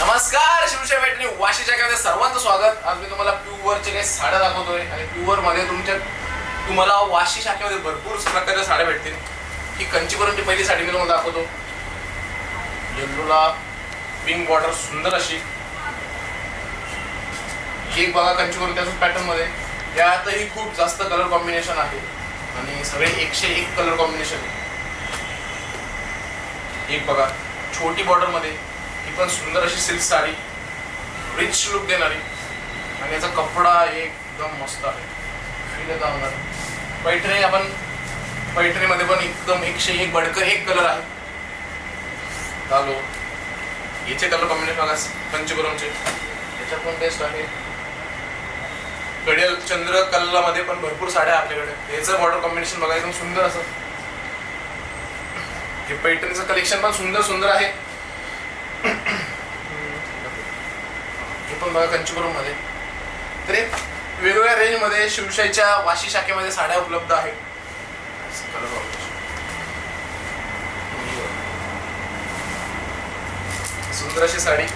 नमस्कार शिवशा भेटणे वाशीच्या मध्ये सर्वांचं स्वागत. आज मी तुम्हाला प्युअरचे काही साड्या दाखवतोय आणि प्युअरमध्ये तुमच्या तुम्हाला वाशी शाखेमध्ये भरपूर प्रकारच्या साड्या भेटतील. ही कंचीवरची पहिली साडी मी तुम्हाला दाखवतो. येल्लोला पिंक बॉर्डर सुंदर अशी. एक बघा कंचीवरून त्याच पॅटर्नमध्ये खूप जास्त कलर कॉम्बिनेशन आहे. आणि सगळे एकशे एक कलर कॉम्बिनेशन आहे. एक बघा छोटी बॉर्डर ही पण सुंदर अशी सिल्क साडी. रिच लुक देणारी. आणि याचा कपडा एकदम मस्त आहे. फील येतो अंगात पैठणी आपण पैठणीमध्ये पण एकदम एकशे एक बडकर एक कलर आहे. चालो याचे कलर कॉम्बिनेशन बघा पंचगुरमचे याच्यात पण बेस्ट आहे. गडियल चंद्र कल्लामध्ये पण भरपूर साड्या आहे आपल्याकडे. याचं बॉर्डर कॉम्बिनेशन बघा एकदम सुंदर असं. हे पैठणीचं कलेक्शन पण सुंदर सुंदर आहे. हे पण बघा कंचीपुरममध्ये तर वेगवेगळ्या रेंजमध्ये शिवशाहीच्या वाशी शाखेमध्ये साड्या उपलब्ध आहेत. सुंदर अशी साडी.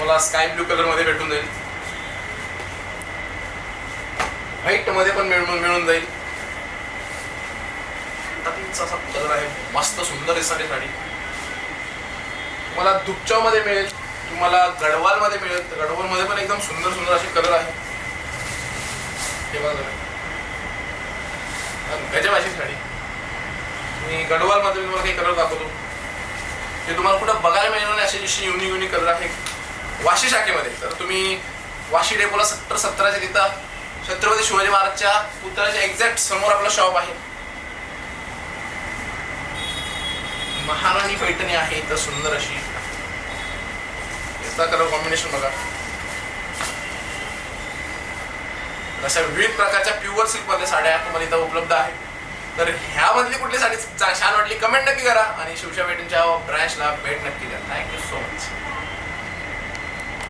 मला स्काय ब्लू कलरमध्ये भेटून जाईल. व्हाईटमध्ये पण मिळून मिळून जाईल. असा कलर आहे. मस्त सुंदर दिसणारी साडी. तुम्हाला दुपचावमध्ये मिळेल तुम्हाला गडवालमध्ये मिळेल. तर गडवालमध्ये पण एकदम सुंदर सुंदर असे कलर आहे. हे बघा गजब अशी साडी. मी गडवालमध्ये मी तुम्हाला काही कलर दाखवतो. ते तुम्हाला कुठं बघायला मिळणार नाही असे जशी युनिक युनिक कलर आहे. वाशी शाखेमध्ये. तर तुम्ही वाशी डेपोला सत्तर सत्तराच्या तिथं छत्रपती शिवाजी महाराजच्या पुतळ्याच्या एक्झॅक्ट समोर आपला शॉप आहे. महाराणी पैठणी आहे तर सुंदर अशी. याचा कलर कॉम्बिनेशन बघा. अशा विविध प्रकारच्या प्युअर सिल्कमध्ये साड्या तुम्हाला इथं उपलब्ध आहेत. तर ह्यामधली कुठली साडी चा- छान वाटली कमेंट नक्की करा आणि शिवशा पैठणच्या ब्रँचला भेट नक्की द्या. Thank you so much